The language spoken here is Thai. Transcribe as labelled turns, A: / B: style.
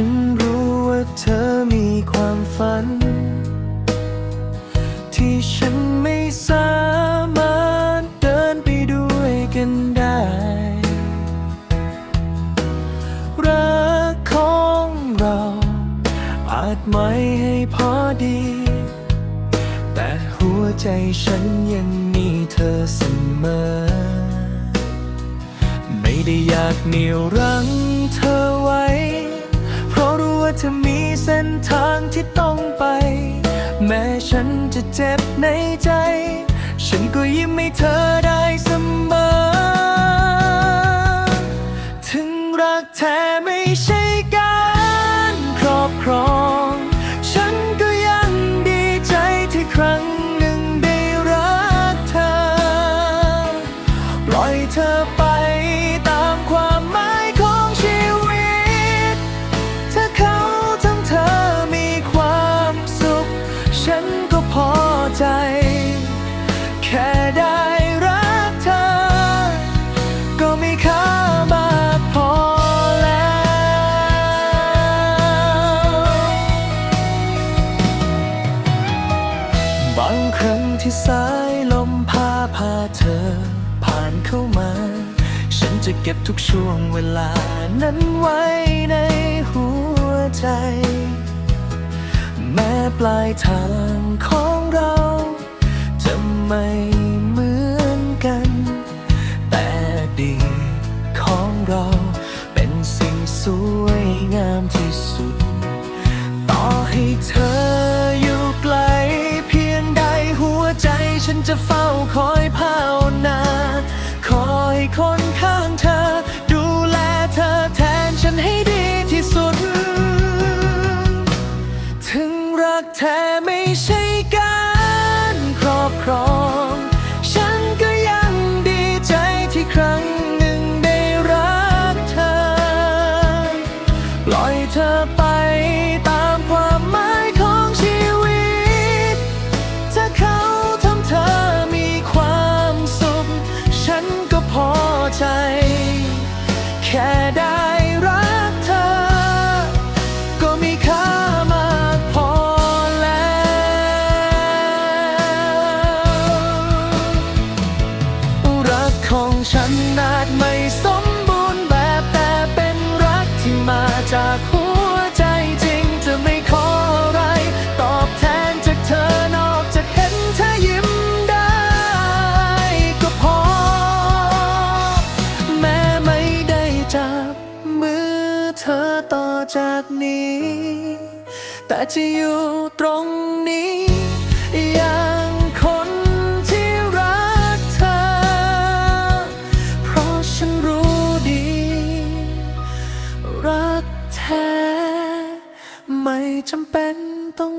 A: ฉันรู้ว่าเธอมีความฝัน ที่ฉันไม่สามารถเดินไปด้วยกันได้ รักของเรา อาจไม่ให้พอดี แต่หัวใจฉันยังมีเธอเสมอ ไม่ได้อยากเหนี่ยวรั้งเธอไว้ เธอมีเส้นทางที่ต้องไป แม้ฉันจะเจ็บในใจ ฉันก็ยิ้มให้เธอได้ ครั้งที่สายลมพาพาเธอ ผ่านเข้ามา ฉันจะเก็บทุกช่วงเวลานั้นไว้ในหัวใจ แม้ปลายทางของเรา จะไม่เหมือนกัน แต่ดีของเราเป็นสิ่งสวยงามที่สุด ต่อให้เธอ ใช่การครอบครอง ฉันก็ยังดีใจที่ครั้งหนึ่งได้รักเธอ ปล่อยเธอไปตามความหมายของชีวิต ถ้าเขาทำเธอมีความสุข ฉันก็พอใจ แค่ อต่อจากนี้ แต่จะอยู่ตรงนี้อย่างคนที่รักเธอ เพราะฉันรู้ดี รักแท้ ไม่จำเป็นต้อง